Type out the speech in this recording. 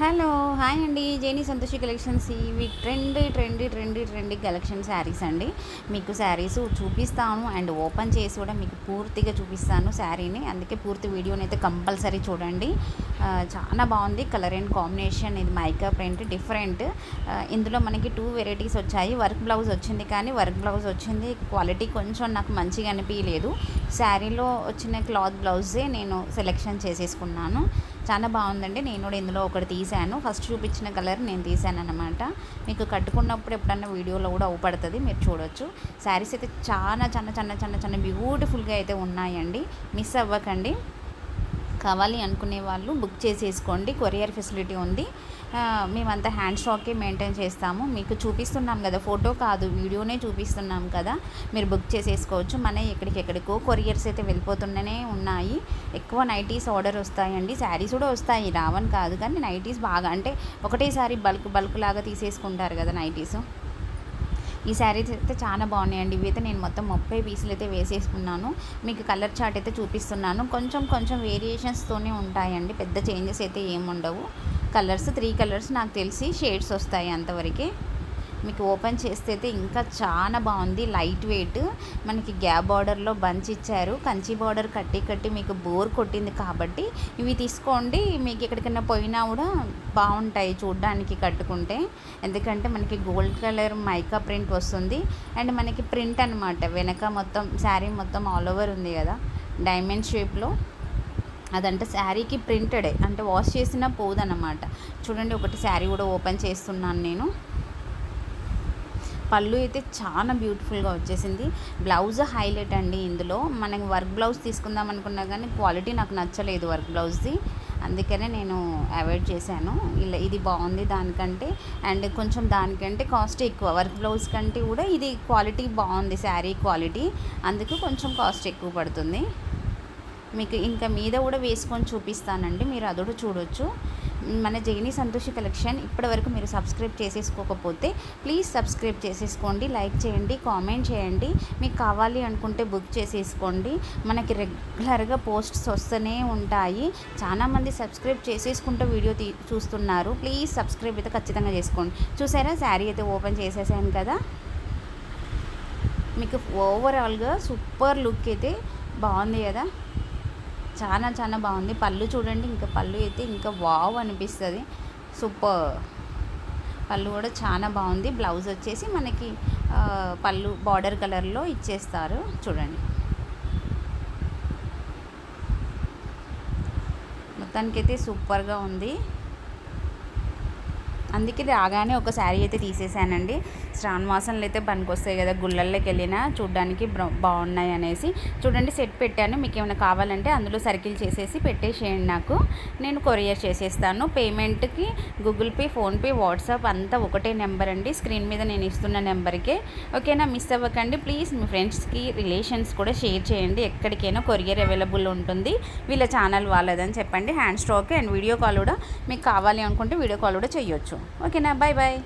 Hello hi అండి. Jeni Santoshi collections. ఇవి trendy trendy trendy trendy collection sarees అండి. మీకు శారీస్ చూపిస్తాను అండ్ ఓపెన్ చేసి కూడా మీకు పూర్తిగా చూపిస్తాను శారీని. అందుకే పూర్తి వీడియోని అయితే కంపల్సరీ చూడండి. చాలా బాగుంది కలర్ అండ్ కాంబినేషన్. ఇది మైకా ప్రింట్ డిఫరెంట్. ఇందులో మనకి టూ వెరైటీస్ వచ్చాయి. వర్క్ బ్లౌజ్ వచ్చింది కానీ వర్క్ బ్లౌజ్ వచ్చింది. క్వాలిటీ కొంచెం నాకు మంచిగా అనిపించలేదు శారీలో వచ్చిన క్లాత్ బ్లౌజే నేను సెలెక్షన్ చేసేసుకున్నాను. చాలా బాగుందండి. నేను కూడా ఇందులో ఒకటి తీశాను. ఫస్ట్ చూపించిన కలర్ నేను తీశాను అనమాట మీకు కట్టుకున్నప్పుడు ఎప్పుడన్నా వీడియోలో కూడా అవుపడుతుంది. మీరు చూడొచ్చు. శారీస్ అయితే చాలా చాలా చాలా చాలా చాలా బ్యూటిఫుల్గా అయితే ఉన్నాయండి. మిస్ అవ్వకండి. కావాలి అనుకునే వాళ్ళు బుక్ చేసేసుకోండి. కొరియర్ ఫెసిలిటీ ఉంది. మేమంతా హ్యాండ్ స్టాకే మెయింటైన్ చేస్తాము. మీకు చూపిస్తున్నాం కదా ఫోటో కాదు వీడియోనే చూపిస్తున్నాం కదా. మీరు బుక్ చేసేసుకోవచ్చు. మన ఎక్కడికెక్కడికో కొరియర్స్ అయితే వెళ్ళిపోతుండనే ఉన్నాయి. ఎక్కువ నైటీస్ ఆర్డర్ వస్తాయండి. శారీస్ కూడా వస్తాయి. రావని కాదు కానీ నైటీస్ బాగా అంటే ఒకటేసారి బల్క్ బల్క్ లాగా తీసేసుకుంటారు కదా నైటీస్. ఈ శారీస్ అయితే చాలా బాగున్నాయండి. ఇవి అయితే నేను మొత్తం ముప్పై పీసులు అయితే వేసేసుకున్నాను. మీకు కలర్ చార్ట్ అయితే చూపిస్తున్నాను. కొంచెం కొంచెం వేరియేషన్స్తోనే ఉంటాయండి. పెద్ద చేంజెస్ అయితే ఏముండవు. కలర్స్ త్రీ కలర్స్ నాకు తెలిసి షేడ్స్ వస్తాయి అంతవరకే. మీకు ఓపెన్ చేస్తే అయితే ఇంకా చాలా బాగుంది. Light weight. మనకి గ్యాప్ బార్డర్లో బంచ్ ఇచ్చారు. కంచి బార్డర్ కట్టి కట్టి మీకు బోర్ కొట్టింది కాబట్టి ఇవి తీసుకోండి. మీకు ఎక్కడికైనా పోయినా కూడా బాగుంటాయి చూడడానికి కట్టుకుంటే. ఎందుకంటే మనకి గోల్డ్ కలర్ మైకా ప్రింట్ వస్తుంది. అండ్ మనకి ప్రింట్ అనమాట వెనక మొత్తం శారీ మొత్తం ఆల్ ఓవర్ ఉంది కదా. డైమండ్ షేప్లో. అదంటే శారీకి ప్రింటెడే. అంటే వాష్ చేసినా పోదనమాట చూడండి ఒకటి శారీ కూడా ఓపెన్ చేస్తున్నాను నేను. పళ్ళు అయితే చాలా బ్యూటిఫుల్గా వచ్చేసింది. బ్లౌజ్ హైలైట్ అండి ఇందులో. మనం వర్క్ బ్లౌజ్ తీసుకుందాం అనుకున్నా కానీ క్వాలిటీ నాకు నచ్చలేదు వర్క్ బ్లౌజ్ది అందుకనే నేను అవాయిడ్ చేశాను. ఇలా ఇది బాగుంది దానికంటే. అండ్ కొంచెం దానికంటే కాస్ట్ ఎక్కువ. వర్క్ బ్లౌజ్ కంటే కూడా ఇది క్వాలిటీ బాగుంది శారీ క్వాలిటీ అందుకు కొంచెం కాస్ట్ ఎక్కువ పడుతుంది. మీకు ఇంకా మీద కూడా వేసుకొని చూపిస్తానండి. మీరు అది కూడా చూడొచ్చు. మన జగనీ సంతోషి కలెక్షన్ ఇప్పటివరకు మీరు సబ్స్క్రైబ్ చేసేసుకోకపోతే ప్లీజ్ సబ్స్క్రైబ్ చేసేసుకోండి లైక్ చేయండి కామెంట్ చేయండి. మీకు కావాలి అనుకుంటే బుక్ చేసేసుకోండి. మనకి రెగ్యులర్గా పోస్ట్స్ వస్తూనే ఉంటాయి. చాలామంది సబ్స్క్రైబ్ చేసేసుకుంటూ వీడియో తీ చూస్తున్నారు. ప్లీజ్ సబ్స్క్రైబ్ అయితే ఖచ్చితంగా చేసుకోండి. చూసారా? శారీ అయితే ఓపెన్ చేసేసాను కదా? మీకు ఓవరాల్గా సూపర్ లుక్ అయితే బాగుంది కదా? చాలా చాలా బాగుంది. పళ్ళు చూడండి ఇంకా పళ్ళు అయితే ఇంకా వావ్ అనిపిస్తుంది. సూపర్. పళ్ళు కూడా చాలా బాగుంది. బ్లౌజ్ వచ్చేసి మనకి పళ్ళు బార్డర్ కలర్లో ఇచ్చేస్తారు. చూడండి. మొత్తానికైతే సూపర్గా ఉంది. అందుకే రాగానే ఒక శారీ అయితే తీసేసానండి. శ్రావణ మాసంలో అయితే పనికొస్తాయి కదా గుళ్ళల్లోకి వెళ్ళినా చూడడానికి బాగున్నాయి అనేసి. చూడండి సెట్ పెట్టాను. మీకు ఏమైనా కావాలంటే అందులో సర్కిల్ చేసేసి పెట్టేసేయండి నాకు. నేను కొరియర్ చేసేస్తాను. పేమెంట్కి గూగుల్ పే ఫోన్పే వాట్సాప్ అంతా ఒకటే నెంబర్ అండి. స్క్రీన్ మీద నేను ఇస్తున్న నెంబర్కే. ఓకేనా? మిస్ అవ్వకండి. ప్లీజ్ మీ ఫ్రెండ్స్కి రిలేషన్స్ కూడా షేర్ చేయండి. ఎక్కడికైనా కొరియర్ అవైలబుల్ ఉంటుంది. వీళ్ళ ఛానల్ వాళ్ళదని చెప్పండి. Hand stroke and video call కూడా మీకు కావాలి అనుకుంటే వీడియో కాల్ కూడా చేయొచ్చు. ఓకేనా బాయ్ బాయ్